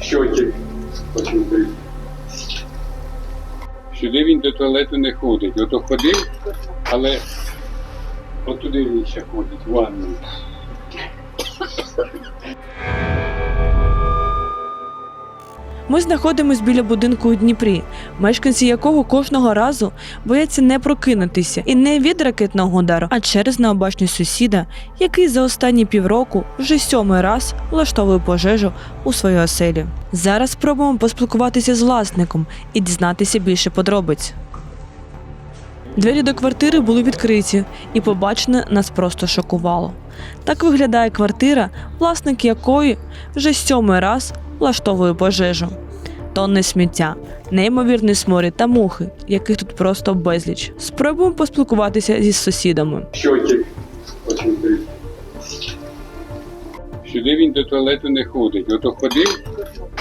Щотик. почути. Сюди він до туалету не ходить. Ото ходив, але отуди він ще ходить, в ванну. Ми знаходимось біля будинку у Дніпрі, мешканці якого кожного разу бояться не прокинутися і не від ракетного удару, а через необачність сусіда, який за останні півроку вже сьомий раз влаштовує пожежу у своїй оселі. Зараз спробуємо поспілкуватися з власником і дізнатися більше подробиць. Двері до квартири були відкриті, і побачене нас просто шокувало. Так виглядає квартира, власник якої вже сьомий раз влаштовує пожежу. Тонни сміття, неймовірний сморід та мухи, яких тут просто безліч. Спробуємо поспілкуватися зі сусідами. Щотик. Очень дивно. Сюди він до туалету не ходить. Ото ходив,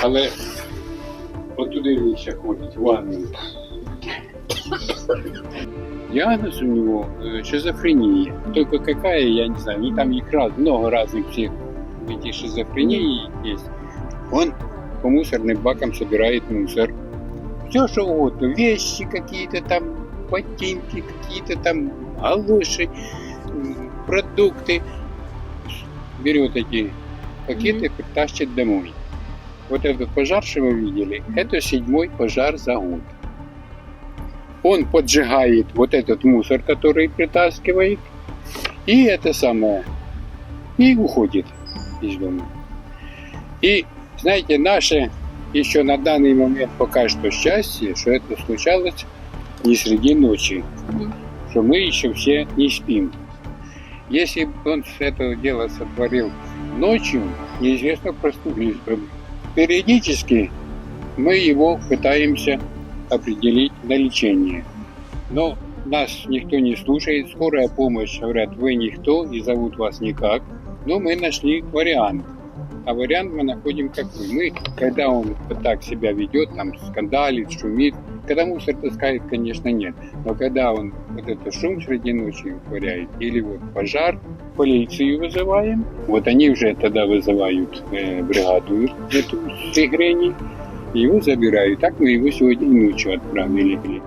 але отуди він ще ходить, в ванну. Диагноз у него э, шизофрения. Только какая, я не знаю. Ну там их раз, много разных всех этих шизофрении есть. Он по мусорным бакам собирает мусор. Все что угодно. Вещи какие-то там, ботинки какие-то там, галоши, продукты. Берет эти пакеты, тащит домой. Вот этот пожар, что вы видели, это седьмой пожар за год. Он поджигает вот этот мусор, который притаскивает, и это самое, и уходит из дома. И, знаете, наше еще на данный момент пока что счастье, что это случалось не среди ночи, что мы еще все не спим. Если бы он это дело сотворил ночью, неизвестно простудились бы. Периодически мы его пытаемся определить на лечение. Но нас никто не слушает. Скорая помощь говорят, вы никто и зовут вас никак. Но мы нашли вариант. А вариант мы находим какой? Мы, когда он так себя ведет, там скандалит, шумит, когда мусор таскает, конечно, нет. Но когда он вот этот шум среди ночи утворяет, или вот пожар, полицию вызываем, вот они уже тогда вызывают э, бригаду эту Сигрени, его забирают. Так мы его сегодня ночью отправили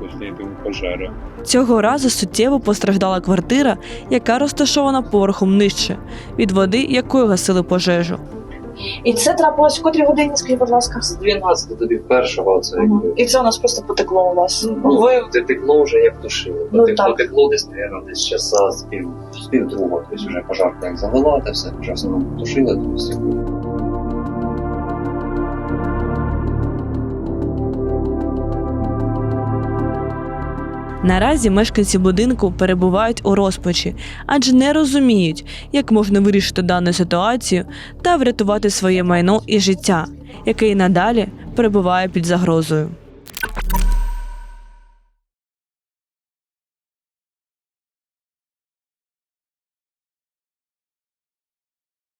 после этого пожара. Цього разу суттєво постраждала квартира, яка розташована поверхом нижче від води, якою гасили пожежу. І це трапилось в котрій годині, скажіть, будь ласка. З 12 тоді першого це якби. І це у нас просто потекло у вас. Ну, Ви це текло вже як тушили. Ну, Потекло, так. текло десь, мабуть, десь часа з пів, з пів другого. Тобто вже пожарка як завела, та все, вже в основному тушили, тобто. Наразі мешканці будинку перебувають у розпачі, адже не розуміють, як можна вирішити дану ситуацію та врятувати своє майно і життя, яке і надалі перебуває під загрозою.